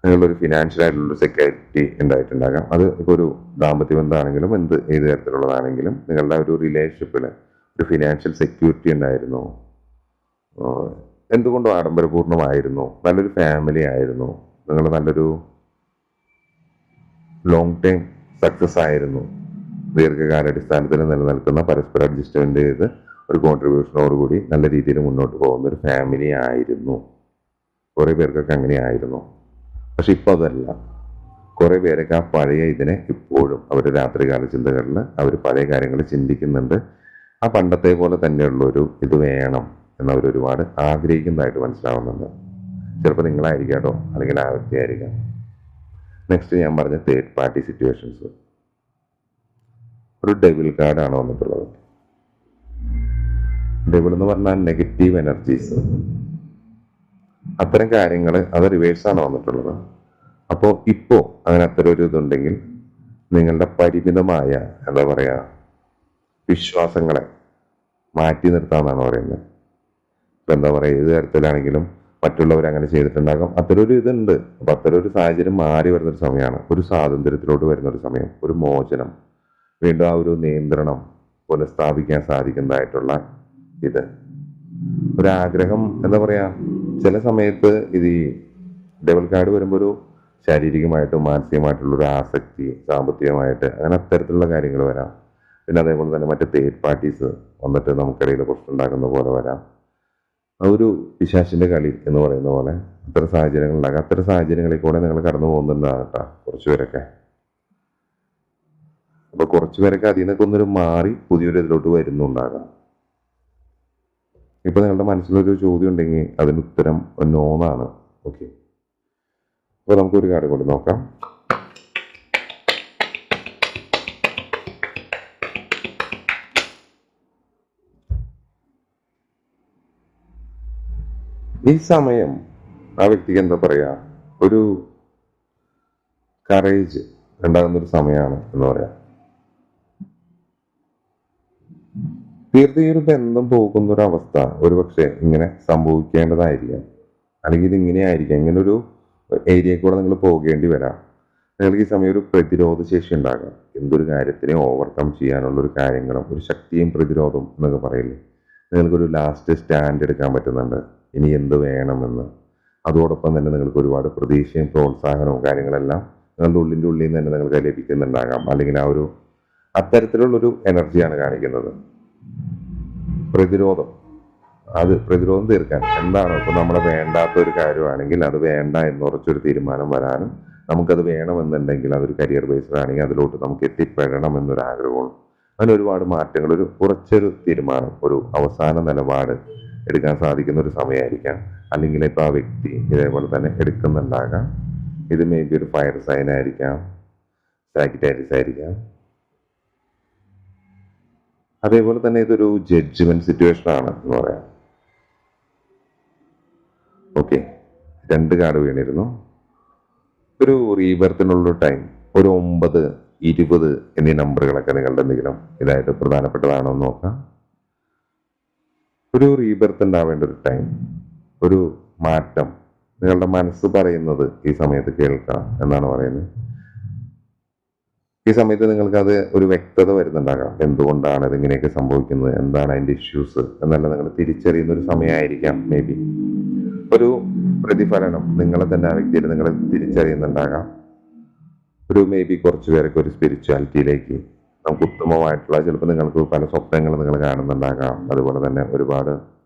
നിങ്ങളൊരു ഫിനാൻഷ്യൽ ആയിട്ടുള്ള സെക്യൂരിറ്റി ഉണ്ടായിട്ടുണ്ടാകാം. അത് ഇപ്പോൾ ഒരു ദാമ്പത്യ ബന്ധമാണെങ്കിലും എന്ത് ഏത് തരത്തിലുള്ളതാണെങ്കിലും നിങ്ങളുടെ ഒരു റിലേഷൻഷിപ്പിൽ ഒരു ഫിനാൻഷ്യൽ സെക്യൂരിറ്റി ഉണ്ടായിരുന്നു. എന്തുകൊണ്ടും ആഡംബരപൂർണമായിരുന്നു നല്ലൊരു ഫാമിലി ആയിരുന്നു. നിങ്ങൾ നല്ലൊരു ലോങ് ടൈം സക്സസ് ആയിരുന്നു. ദീർഘകാലാടിസ്ഥാനത്തിൽ നിലനിൽക്കുന്ന പരസ്പര അഡ്ജസ്റ്റ്മെന്റ് ചെയ്ത് ഒരു കോൺട്രിബ്യൂഷനോടുകൂടി നല്ല രീതിയിൽ മുന്നോട്ട് പോകുന്ന ഒരു ഫാമിലി ആയിരുന്നു. കുറേ പേർക്കൊക്കെ അങ്ങനെ ആയിരുന്നു പക്ഷെ ഇപ്പോൾ അതല്ല. കുറേ പേരൊക്കെ ആ പഴയ ഇതിനെ ഇപ്പോഴും അവർ രാത്രികാല ചിന്തകളിൽ അവർ പഴയ കാര്യങ്ങൾ ചിന്തിക്കുന്നുണ്ട്. ആ പണ്ടത്തെ പോലെ തന്നെയുള്ളൊരു ഇത് വേണം. എന്നവർ ഒരുപാട് ആഗ്രഹിക്കുന്നതായിട്ട് മനസ്സിലാവുന്നുണ്ട്. ചിലപ്പോൾ നിങ്ങളായിരിക്കാം കേട്ടോ അല്ലെങ്കിൽ ആ വ്യക്തി ആയിരിക്കാം നെക്സ്റ്റ് ഞാൻ പറഞ്ഞ തേർഡ് പാർട്ടി സിറ്റുവേഷൻസ് ഒരു ഡെവിൽ കാർഡാണ് വന്നിട്ടുള്ളത്? ഡെവിൾ എന്ന് പറഞ്ഞാൽ നെഗറ്റീവ് എനർജീസ് അത്തരം കാര്യങ്ങൾ അത് റിവേഴ്സാണ് വന്നിട്ടുള്ളത്. അപ്പോൾ ഇപ്പോൾ അങ്ങനെ അത്തരം ഒരു ഇതുണ്ടെങ്കിൽ നിങ്ങളുടെ പരിമിതമായ എന്താ പറയുക വിശ്വാസങ്ങളെ മാറ്റി നിർത്താമെന്നാണ് പറയുന്നത്. ഇപ്പം എന്താ പറയുക ഏത് തരത്തിലാണെങ്കിലും മറ്റുള്ളവർ അങ്ങനെ ചെയ്തിട്ടുണ്ടാകാം. അത്തരം ഒരു ഇതുണ്ട്. അപ്പം അത്തരം ഒരു സാഹചര്യം മാറി വരുന്നൊരു സമയമാണ്. ഒരു സ്വാതന്ത്ര്യത്തിലോട്ട് വരുന്നൊരു സമയം ഒരു മോചനം. വീണ്ടും ആ ഒരു നിയന്ത്രണം പുനഃസ്ഥാപിക്കാൻ സാധിക്കുന്നതായിട്ടുള്ള ഇത്. ഒരാഗ്രഹം എന്താ പറയുക ചില സമയത്ത് ഇത് ഈ ഡബിൾ കാർഡ് വരുമ്പോൾ ഒരു ശാരീരികമായിട്ടും മാനസികമായിട്ടുള്ള ഒരു ആസക്തി സാമ്പത്തികമായിട്ട് അങ്ങനെ അത്തരത്തിലുള്ള കാര്യങ്ങൾ വരാം. പിന്നെ അതേപോലെ തന്നെ മറ്റ് തേർഡ് പാർട്ടീസ് വന്നിട്ട് നമുക്കിടയിൽ പ്രശ്നം ഉണ്ടാക്കുന്ന പോലെ വരാം. ഒരു പിശാശിന്റെ കളി എന്ന് പറയുന്ന പോലെ അത്തരം സാഹചര്യങ്ങളിലാകാം അത്തരം സാഹചര്യങ്ങളിൽ കൂടെ നിങ്ങൾ കടന്നു പോകുന്നുണ്ടാകാം കേട്ടോ കുറച്ചുപേരൊക്കെ അപ്പൊ കുറച്ചുപേരൊക്കെ അതിൽ നിന്നൊക്കെ ഒന്നൊരു മാറി പുതിയൊരു ഇതിലോട്ട് വരുന്നുണ്ടാകാം. ഇപ്പൊ നിങ്ങളുടെ മനസ്സിലൊരു ചോദ്യം ഉണ്ടെങ്കിൽ അതിന് ഉത്തരം നോന്നാണ് ഓക്കെ. അപ്പൊ നമുക്കൊരു കാര്യം കൂടി നോക്കാം. ഈ സമയം ആ വ്യക്തിക്ക് എന്താ പറയാ? ഒരു കറേജ് ഉണ്ടാകുന്ന ഒരു സമയമാണ് എന്ന് പറയാ. തീർത്തും ഒരു ബന്ധം പോകുന്ന ഒരു അവസ്ഥ ഒരുപക്ഷെ ഇങ്ങനെ സംഭവിക്കേണ്ടതായിരിക്കാം. അല്ലെങ്കിൽ ഇത് ഇങ്ങനെ ആയിരിക്കാം ഇങ്ങനെ ഒരു ഏരിയയിൽ കൂടെ നിങ്ങൾ പോകേണ്ടി വരാം. നിങ്ങൾക്ക് ഈ സമയം ഒരു പ്രതിരോധ ശേഷി ഉണ്ടാകാം. എന്തൊരു കാര്യത്തിനെ ഓവർകം ചെയ്യാനുള്ള ഒരു കാര്യങ്ങളും ഒരു ശക്തിയും പ്രതിരോധവും എന്നൊക്കെ പറയില്ലേ? നിങ്ങൾക്കൊരു ലാസ്റ്റ് സ്റ്റാൻഡ് എടുക്കാൻ പറ്റുന്നുണ്ട്. ഇനി എന്ത് വേണമെന്ന്. അതോടൊപ്പം തന്നെ നിങ്ങൾക്ക് ഒരുപാട് പ്രതീക്ഷയും പ്രോത്സാഹനവും കാര്യങ്ങളെല്ലാം നിങ്ങളുടെ ഉള്ളിന്റെ ഉള്ളിൽ നിന്ന് തന്നെ നിങ്ങൾക്ക് ലഭിക്കുന്നുണ്ടാകാം. അല്ലെങ്കിൽ ആ ഒരു അത്തരത്തിലുള്ളൊരു എനർജിയാണ് കാണിക്കുന്നത്. പ്രതിരോധം. അത് പ്രതിരോധം തീർക്കാൻ. എന്താണ്? ഇപ്പോൾ നമ്മളെ വേണ്ടാത്ത ഒരു കാര്യമാണെങ്കിൽ അത് വേണ്ട എന്ന് ഉറച്ചൊരു തീരുമാനം വരാനും നമുക്കത് വേണമെന്നുണ്ടെങ്കിൽ അതൊരു കരിയർ ബേസ്ഡ് ആണെങ്കിൽ അതിലോട്ട് നമുക്ക് എത്തിപ്പെടണം എന്നൊരു ആഗ്രഹവും അങ്ങനെ ഒരുപാട് മാറ്റങ്ങൾ ഒരു കുറച്ചൊരു തീരുമാനം ഒരു അവസാന നിലപാട് എടുക്കാൻ സാധിക്കുന്ന ഒരു സമയമായിരിക്കാം. അല്ലെങ്കിൽ ഇപ്പോൾ ആ വ്യക്തി ഇതേപോലെ തന്നെ എടുക്കുന്നുണ്ടാകാം. ഇത് മേ ബി ഒരു ഫയർ സൈൻ ആയിരിക്കാം. സാക്കിറ്റാരിസ് ആയിരിക്കാം. അതേപോലെ തന്നെ ഇതൊരു ജഡ്ജ്മെന്റ് സിറ്റുവേഷൻ ആണ് എന്ന് പറയാം. ഓക്കെ രണ്ട് കാർഡ് വീണിരുന്നു. ഒരു റീബർത്തിനുള്ള ടൈം ഒരു ഒമ്പത് ഇരുപത് എന്നീ നമ്പറുകളൊക്കെ നിങ്ങളുടെ എന്തെങ്കിലും ഇതായിട്ട് പ്രധാനപ്പെട്ടതാണോ എന്ന് നോക്കാം. ഒരു റീബർത്ത് ഉണ്ടാവേണ്ട ഒരു ടൈം ഒരു മാറ്റം. നിങ്ങളുടെ മനസ്സ് പറയുന്നത് ഈ സമയത്ത് കേൾക്കാം എന്നാണ് പറയുന്നത്. ഈ സമയത്ത് നിങ്ങൾക്ക് അത് ഒരു വ്യക്തത വരുന്നുണ്ടാകാം എന്തുകൊണ്ടാണ് ഇതിങ്ങനെയൊക്കെ സംഭവിക്കുന്നത്? എന്താണ് അതിന്റെ ഇഷ്യൂസ് എന്നെല്ലാം നിങ്ങൾ തിരിച്ചറിയുന്ന ഒരു സമയമായിരിക്കാം മേ ബി ഒരു പ്രതിഫലനം നിങ്ങളെ തന്നെ ആ വ്യക്തിയിൽ നിങ്ങളെ തിരിച്ചറിയുന്നുണ്ടാകാം. ഒരു മേ ബി കുറച്ച് പേരൊക്കെ ഒരു സ്പിരിച്വാലിറ്റിയിലേക്ക് നമുക്ക് ഉത്തമമായിട്ടുള്ള ചിലപ്പോൾ നിങ്ങൾക്ക് പല സ്വപ്നങ്ങൾ നിങ്ങൾ കാണുന്നുണ്ടാകാം. അതുപോലെ തന്നെ ഒരുപാട്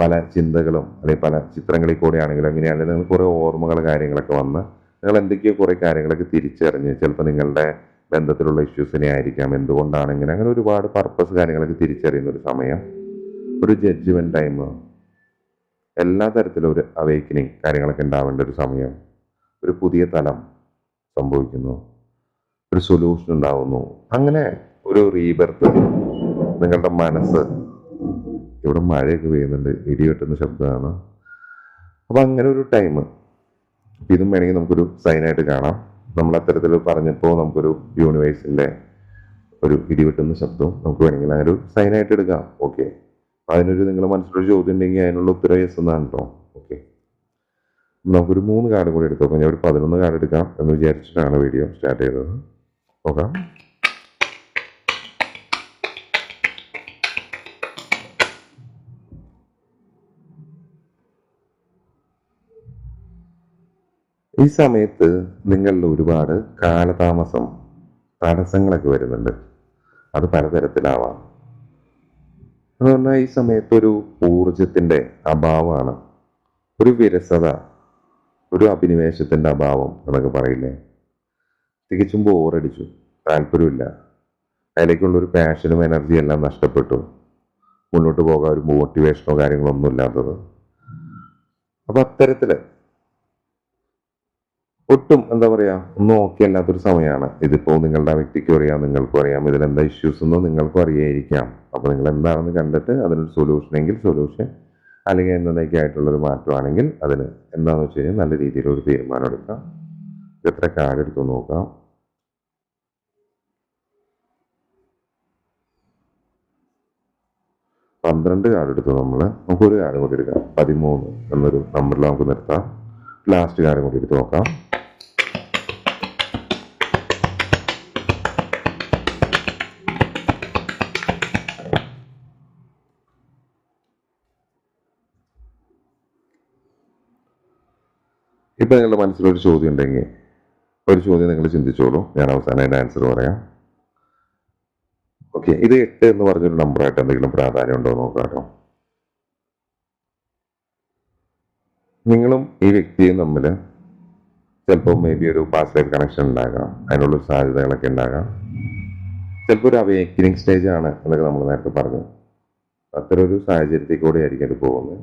പല ചിന്തകളും അല്ലെങ്കിൽ പല ചിത്രങ്ങളിൽ കൂടെ ആണെങ്കിലും എങ്ങനെയാണെങ്കിലും നിങ്ങൾ കുറേ ഓർമ്മകൾ കാര്യങ്ങളൊക്കെ വന്ന് നിങ്ങൾ എന്തൊക്കെയോ കുറേ കാര്യങ്ങളൊക്കെ തിരിച്ചറിഞ്ഞ് ചിലപ്പോൾ നിങ്ങളുടെ ബന്ധത്തിലുള്ള ഇഷ്യൂസിനെ ആയിരിക്കാം. എന്തുകൊണ്ടാണ് ഇങ്ങനെ? അങ്ങനെ ഒരുപാട് പർപ്പസ് കാര്യങ്ങളൊക്കെ തിരിച്ചറിയുന്ന ഒരു സമയം ഒരു ജഡ്ജ്മെന്റ് ടൈം എല്ലാ തരത്തിലും ഒരു അവേക്കനിങ് കാര്യങ്ങളൊക്കെ ഉണ്ടാവേണ്ട ഒരു സമയം ഒരു പുതിയ തലം സംഭവിക്കുന്നു. ഒരു സൊല്യൂഷൻ ഉണ്ടാവുന്നു. അങ്ങനെ ഒരു റീബർത്ത് നിങ്ങളുടെ മനസ്സ് ഇവിടെ മഴയൊക്കെ പെയ്യുന്നുണ്ട് ഇടിവെട്ടുന്ന ശബ്ദമാണ്. അപ്പൊ അങ്ങനെ ഒരു ടൈം ഇതും വേണമെങ്കിൽ നമുക്കൊരു സൈനായിട്ട് കാണാം. നമ്മൾ അത്തരത്തിൽ പറഞ്ഞപ്പോൾ നമുക്കൊരു യൂണിവേഴ്സിന്റെ ഒരു ഇടിവെട്ടുന്ന ശബ്ദവും നമുക്ക് വേണമെങ്കിൽ അങ്ങനെ ഒരു സൈനായിട്ട് എടുക്കാം. ഓക്കെ അതിനൊരു നിങ്ങൾ മനസ്സിലൊരു ചോദ്യം ഉണ്ടെങ്കിൽ അതിനുള്ള ഉത്തരവ് യെസ് എന്നാണ് കേട്ടോ ഓക്കെ നമുക്കൊരു മൂന്ന് കാർഡ് കൂടി എടുത്തു ഞാൻ ഒരു പതിനൊന്ന് കാർഡ് എടുക്കാം എന്ന് വിചാരിച്ചിട്ടാണ് വീഡിയോ സ്റ്റാർട്ട് ചെയ്തത്. നോക്കാം ഈ സമയത്ത് നിങ്ങളിൽ ഒരുപാട് കാലതാമസം തടസ്സങ്ങളൊക്കെ വരുന്നുണ്ട്. അത് പലതരത്തിലാവാം. എന്ന് പറഞ്ഞാൽ ഈ സമയത്ത് ഒരു ഊർജത്തിന്റെ അഭാവമാണ്. ഒരു വിരസത ഒരു അഭിനിവേശത്തിന്റെ അഭാവം എന്നൊക്കെ പറയില്ലേ? തികച്ചും ബോറടിച്ചു താല്പര്യമില്ല. അതിലേക്കുള്ള ഒരു പാഷനും എനർജിയും എല്ലാം നഷ്ടപ്പെട്ടു. മുന്നോട്ട് പോകാൻ ഒരു മോട്ടിവേഷനോ കാര്യങ്ങളോ ഒന്നും ഇല്ലാത്തത്. അപ്പൊ അത്തരത്തിൽ ഒട്ടും എന്താ പറയാ ഒന്നും ഓക്കെ അല്ലാത്തൊരു സമയമാണ്. ഇതിപ്പോ നിങ്ങളുടെ ആ വ്യക്തിക്കും അറിയാം നിങ്ങൾക്കും അറിയാം. ഇതിൽ എന്താ ഇഷ്യൂസ് എന്നോ നിങ്ങൾക്കും അറിയായിരിക്കാം. അപ്പൊ നിങ്ങൾ എന്താണെന്ന് കണ്ടിട്ട് അതിനൊരു സൊല്യൂഷൻ എങ്കിൽ സൊല്യൂഷൻ അല്ലെങ്കിൽ എന്നേക്കായിട്ടുള്ളൊരു മാറ്റമാണെങ്കിൽ അതിന് എന്താണെന്ന് വെച്ച് കഴിഞ്ഞാൽ നല്ല രീതിയിൽ ഒരു തീരുമാനം എടുക്കാം. എത്ര കാർഡ് എടുത്തു നോക്കാം. പന്ത്രണ്ട് കാർഡ് എടുത്തു നമ്മൾ നമുക്ക് ഒരു കാർഡ് കൂടി എടുക്കാം. പതിമൂന്ന് എന്നൊരു നമ്പറിൽ നമുക്ക് നിർത്താം. ലാസ്റ്റ് കാർഡ് കൂടി എടുത്ത് നോക്കാം. ഇപ്പൊ നിങ്ങളുടെ മനസ്സിലൊരു ചോദ്യം ഉണ്ടെങ്കിൽ ഒരു ചോദ്യം നിങ്ങൾ ചിന്തിച്ചോളൂ. ഞാൻ അവസാനമായിട്ട് ആൻസർ പറയാം. ഓക്കെ ഇത് എട്ട് എന്ന് പറഞ്ഞൊരു നമ്പറായിട്ട് എന്തെങ്കിലും പ്രാധാന്യം ഉണ്ടോ നോക്കാട്ടോ നോക്കാം കേട്ടോ. നിങ്ങളും ഈ വ്യക്തിയും തമ്മിൽ ചിലപ്പോൾ മേ ബി ഒരു പാസ്റ്റ് ലൈഫ് കണക്ഷൻ ഉണ്ടാകാം അതിനുള്ള സാധ്യതകളൊക്കെ ഉണ്ടാകാം. ചിലപ്പോൾ ഒരു അവേക്കനിങ് സ്റ്റേജ് ആണ് എന്നൊക്കെ നമ്മൾ നേരത്തെ പറഞ്ഞു. അത്തരം ഒരു സാഹചര്യത്തിൽ കൂടെ ആയിരിക്കും അത് പോകുന്നത്.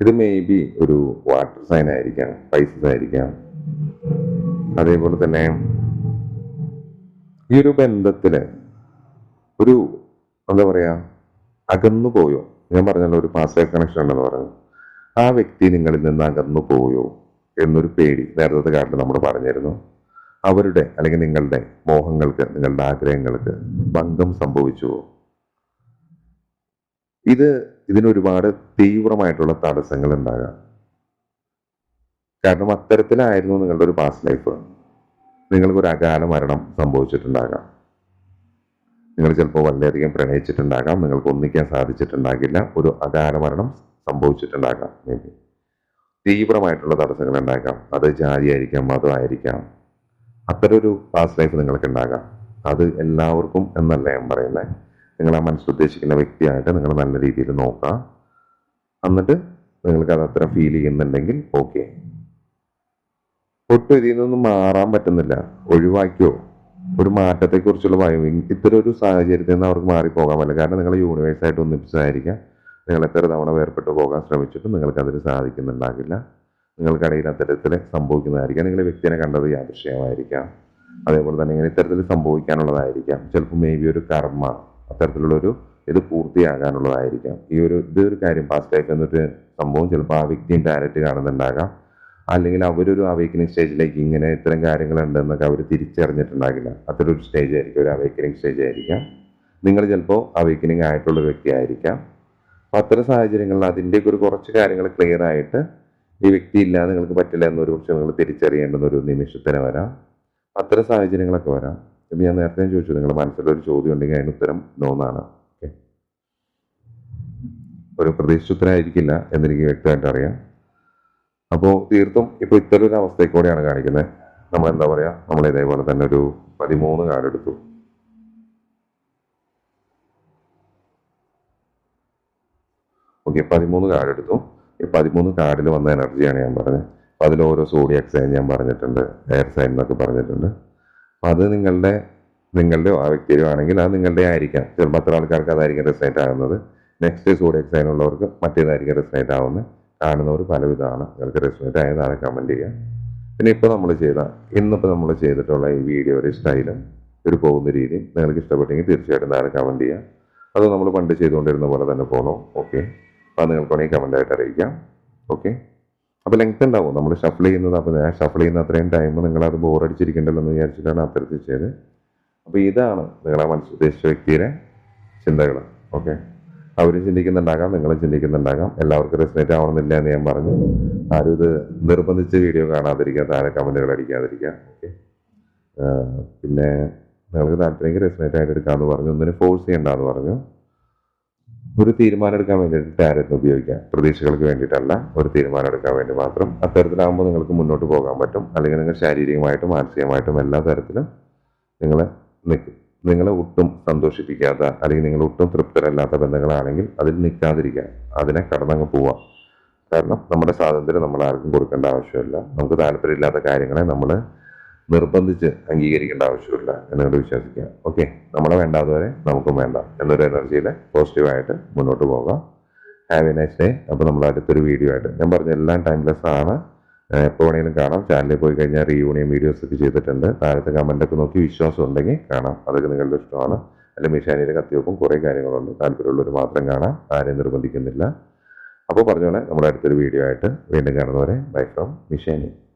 ഇത് മേ ബി ഒരു വാട്ടർ സൈൻ ആയിരിക്കാം പൈസസ് ആയിരിക്കാം. അതേപോലെ തന്നെ ഈ ഒരു ബന്ധത്തിന് ഒരു എന്താ പറയാ അകന്നു പോയോ? ഞാൻ പറഞ്ഞല്ലോ ഒരു പാസ് കണക്ഷൻ ഉണ്ടെന്ന് പറഞ്ഞു ആ വ്യക്തി നിങ്ങളിൽ നിന്ന് അകന്നു പോയോ എന്നൊരു പേടി നേരത്തെ കാലത്ത് നമ്മൾ പറഞ്ഞിരുന്നു. അവരുടെ അല്ലെങ്കിൽ നിങ്ങളുടെ മോഹങ്ങൾക്ക് നിങ്ങളുടെ ആഗ്രഹങ്ങൾക്ക് ഭംഗം സംഭവിച്ചുവോ? ഇത് ഇതിനൊരുപാട് തീവ്രമായിട്ടുള്ള തടസ്സങ്ങൾ ഉണ്ടാകാം. കാരണം അത്തരത്തിലായിരുന്നു നിങ്ങളുടെ ഒരു പാസ്റ്റ് ലൈഫ് നിങ്ങൾക്ക് ഒരു അകാല മരണം സംഭവിച്ചിട്ടുണ്ടാകാം. നിങ്ങൾ ചിലപ്പോൾ വളരെയധികം പ്രണയിച്ചിട്ടുണ്ടാകാം. നിങ്ങൾക്ക് ഒന്നിക്കാൻ സാധിച്ചിട്ടുണ്ടാകില്ല. ഒരു അകാല മരണം സംഭവിച്ചിട്ടുണ്ടാകാം. മേ ബി തീവ്രമായിട്ടുള്ള തടസ്സങ്ങൾ ഉണ്ടാകാം അത് ജാതിയായിരിക്കാം മതമായിരിക്കാം. ഒരു പാസ്റ്റ് ലൈഫ് നിങ്ങൾക്ക് ഉണ്ടാകാം അത് എല്ലാവർക്കും എന്നല്ല ഞാൻ പറയുന്നത് നിങ്ങൾ ആ മനസ്സുദ്ദേശിക്കുന്ന വ്യക്തിയായിട്ട് നിങ്ങൾ നല്ല രീതിയിൽ നോക്കുക. എന്നിട്ട് നിങ്ങൾക്ക് അത് അത്ര ഫീൽ ചെയ്യുന്നുണ്ടെങ്കിൽ ഓക്കെ ഒട്ടും ഇതിൽ മാറാൻ പറ്റുന്നില്ല. ഒഴിവാക്കിയോ? ഒരു മാറ്റത്തെക്കുറിച്ചുള്ള ഭയം. ഇത്തരം ഒരു സാഹചര്യത്തിൽ നിന്ന് അവർക്ക് മാറിപ്പോകാൻ പറ്റില്ല. കാരണം നിങ്ങൾ യൂണിവേഴ്സായിട്ട് ഒന്നിപ്പിച്ചതായിരിക്കാം. നിങ്ങൾ എത്ര തവണ വേർപെട്ട് പോകാൻ ശ്രമിച്ചിട്ടും നിങ്ങൾക്ക് അതിന് സാധിക്കുന്നുണ്ടാകില്ല. നിങ്ങൾക്കിടയിൽ അത്തരത്തിൽ സംഭവിക്കുന്നതായിരിക്കാം. നിങ്ങൾ വ്യക്തിനെ കണ്ടത് യാദൃശ്യമായിരിക്കാം അതേപോലെ തന്നെ ഇങ്ങനെ ഇത്തരത്തിൽ സംഭവിക്കാനുള്ളതായിരിക്കാം. ചിലപ്പോൾ മേ ബി ഒരു കർമ്മ അത്തരത്തിലുള്ളൊരു ഇത് പൂർത്തിയാകാനുള്ളതായിരിക്കാം. ഈ ഒരു ഇതൊരു കാര്യം പാസ്റ്റ് ലൈഫ് സംഭവം ചിലപ്പോൾ ആ വ്യക്തിയും ഡയറക്റ്റ് കാണുന്നുണ്ടാകാം. അല്ലെങ്കിൽ അവരൊരു അവേക്കനിങ് സ്റ്റേജിലേക്ക് ഇങ്ങനെ ഇത്തരം കാര്യങ്ങളുണ്ടെന്നൊക്കെ അവർ തിരിച്ചറിഞ്ഞിട്ടുണ്ടാകില്ല. അത്തരം ഒരു സ്റ്റേജ് ആയിരിക്കും. ഒരു അവേക്കനിങ് സ്റ്റേജ് ആയിരിക്കാം. നിങ്ങൾ ചിലപ്പോൾ അവേക്കനിങ് ആയിട്ടുള്ള വ്യക്തി ആയിരിക്കാം അപ്പോൾ അത്തരം സാഹചര്യങ്ങളിൽ അതിന്റെയൊക്കെ ഒരു കുറച്ച് കാര്യങ്ങൾ ക്ലിയർ ആയിട്ട് ഈ വ്യക്തി ഇല്ലാതെ നിങ്ങൾക്ക് പറ്റില്ല എന്നൊരു പക്ഷെ നിങ്ങൾ തിരിച്ചറിയേണ്ടുന്ന ഒരു നിമിഷത്തിന് വരാം. അത്തരം സാഹചര്യങ്ങളൊക്കെ വരാം. ഇപ്പം ഞാൻ നേരത്തെ ചോദിച്ചു നിങ്ങളുടെ മനസ്സിലൊരു ചോദ്യം ഉണ്ടെങ്കിൽ അതിന് ഉത്തരം നോ എന്നാണ്. ഓക്കെ ഒരു പ്രതീക്ഷിച്ച ഉത്തരമായിരിക്കില്ല എന്നെനിക്ക് വ്യക്തമായിട്ട് അറിയാം. അപ്പോൾ തീർത്തും ഇപ്പോൾ ഇത്തരം ഒരു അവസ്ഥയിൽ കൂടെയാണ് കാണിക്കുന്നത്. നമ്മൾ എന്താ പറയുക നമ്മൾ ഇതേപോലെ തന്നെ ഒരു പതിമൂന്ന് കാർഡ് എടുത്തു. ഓക്കെ പതിമൂന്ന് കാർഡ് എടുത്തു. ഈ പതിമൂന്ന് കാർഡിൽ വന്ന എനർജിയാണ് ഞാൻ പറഞ്ഞത്. അപ്പം അതിൽ ഓരോ സോഡിയക് സൈൻ ഞാൻ പറഞ്ഞിട്ടുണ്ട്. എയർ സൈൻ എന്നൊക്കെ പറഞ്ഞിട്ടുണ്ട്. അപ്പം അത് നിങ്ങളുടെ നിങ്ങളുടെ ആ വ്യക്തിയോ ആണെങ്കിൽ അത് നിങ്ങളുടെ ആയിരിക്കാം. ചിലപ്പോൾ അത്ര ആൾക്കാർക്ക് അതായിരിക്കും റിസൈറ്റ് ആകുന്നത്. നെക്സ്റ്റ് സോഡിയക് സൈൻ ഉള്ളവർക്ക് മറ്റേതായിരിക്കും റിസൈറ്റ് ആവുന്നത്. കാണുന്നവർ പലവിധമാണ്. നിങ്ങൾക്ക് റെസനേറ്റ് ആയത് ആരെ കമന്റ് ചെയ്യുക പിന്നെ ഇപ്പോൾ നമ്മൾ ചെയ്ത ഇന്നിപ്പോൾ നമ്മൾ ചെയ്തിട്ടുള്ള ഈ വീഡിയോയുടെ സ്റ്റൈലും ഒരു പോകുന്ന രീതിയും നിങ്ങൾക്ക് ഇഷ്ടപ്പെട്ടെങ്കിൽ തീർച്ചയായിട്ടും താഴെ കമന്റ് ചെയ്യാം. അത് നമ്മൾ പണ്ട് ചെയ്തുകൊണ്ടിരുന്ന പോലെ തന്നെ പോകണോ ഓക്കെ അപ്പോൾ നിങ്ങൾക്ക് വേണമെങ്കിൽ കമന്റായിട്ട് അറിയിക്കാം. ഓക്കെ അപ്പോൾ ലെങ്ത് ഉണ്ടാവും. നമ്മൾ ഷഫിൾ ചെയ്യുന്നത് അപ്പോൾ ഞാൻ ഷഫിൾ ചെയ്യുന്ന അത്രയും ടൈം നിങ്ങളത് ബോറടിച്ചിരിക്കണ്ടല്ലോ എന്ന് വിചാരിച്ചിട്ടാണ് അത്തരത്തിൽ ചെയ്ത് അപ്പോൾ ഇതാണ് നിങ്ങളെ മനസ്സുദ്ദേശിച്ച വ്യക്തിയുടെ ചിന്തകൾ ഓക്കെ അവരും ചിന്തിക്കുന്നുണ്ടാകാം നിങ്ങളും ചിന്തിക്കുന്നുണ്ടാകാം. എല്ലാവർക്കും റെസിനേറ്റ് ആവണമെന്നില്ല എന്ന് ഞാൻ പറഞ്ഞു. ആരും ഇത് നിർബന്ധിച്ച് വീഡിയോ കാണാതിരിക്കുക താഴെ കമന്റുകൾ അടിക്കാതിരിക്കുക. ഓക്കെ പിന്നെ നിങ്ങൾക്ക് താല്പര്യമെങ്കിൽ റെസിനേറ്റ് ആയിട്ട് എടുക്കാമെന്ന് പറഞ്ഞു. ഒന്നിനെ ഫോഴ്സ് ചെയ്യണ്ടെന്ന് പറഞ്ഞു. ഒരു തീരുമാനം എടുക്കാൻ വേണ്ടിയിട്ട് ടാരറ്റ് ഉപയോഗിക്കാം പ്രതീക്ഷകൾക്ക് വേണ്ടിയിട്ടല്ല ഒരു തീരുമാനം എടുക്കാൻ വേണ്ടി മാത്രം. അത്തരത്തിലാകുമ്പോൾ നിങ്ങൾക്ക് മുന്നോട്ട് പോകാൻ പറ്റും. അല്ലെങ്കിൽ നിങ്ങൾ ശാരീരികമായിട്ടും മാനസികമായിട്ടും എല്ലാ തരത്തിലും നിങ്ങൾ നിൽക്കും. നിങ്ങളെ ഒട്ടും സന്തോഷിപ്പിക്കാത്ത അല്ലെങ്കിൽ നിങ്ങൾ ഒട്ടും തൃപ്തരല്ലാത്ത ബന്ധങ്ങളാണെങ്കിൽ അതിൽ നിൽക്കാതിരിക്കുക അതിനെ കടന്നങ്ങ് പോവാം. കാരണം നമ്മുടെ സ്വാതന്ത്ര്യം നമ്മൾ ആർക്കും കൊടുക്കേണ്ട ആവശ്യമില്ല. നമുക്ക് താല്പര്യമില്ലാത്ത കാര്യങ്ങളെ നമ്മൾ നിർബന്ധിച്ച് അംഗീകരിക്കേണ്ട ആവശ്യമില്ല എന്നുകൊണ്ട് വിശ്വസിക്കുക. ഓക്കെ? നമ്മളെ വേണ്ടാത്തവരെ നമുക്കും വേണ്ട. എന്നൊരു എനർജിയിൽ പോസിറ്റീവായിട്ട് മുന്നോട്ട് പോകാം. ഹാവ് എ നൈസ് ഡേ അപ്പോൾ നമ്മൾ അടുത്തൊരു വീഡിയോ ആയിട്ട് ഞാൻ പറഞ്ഞ എല്ലാം ടൈംലെസ് ആണ്. എപ്പോൾ വേണമെങ്കിലും കാണാം. ചാനലിൽ പോയി കഴിഞ്ഞാൽ റീയൂണിയൻ വീഡിയോസ് ഒക്കെ ചെയ്തിട്ടുണ്ട്. താഴത്തെ കമന്റൊക്കെ നോക്കി വിശ്വാസം ഉണ്ടെങ്കിൽ കാണാം. അതൊക്കെ നിങ്ങളുടെ ഇഷ്ടമാണ്. അല്ലെങ്കിൽ മിഷാനിയുടെ കത്തിവെപ്പും കുറേ കാര്യങ്ങളുണ്ട്. താല്പര്യമുള്ളവർ മാത്രം കാണാം. ആരെയും നിർബന്ധിക്കുന്നില്ല. അപ്പോൾ പറഞ്ഞോളെ നമ്മുടെ അടുത്തൊരു വീഡിയോ ആയിട്ട് വീണ്ടും കാണുന്നവരെ ബൈ ഫ്രം മിഷാനി.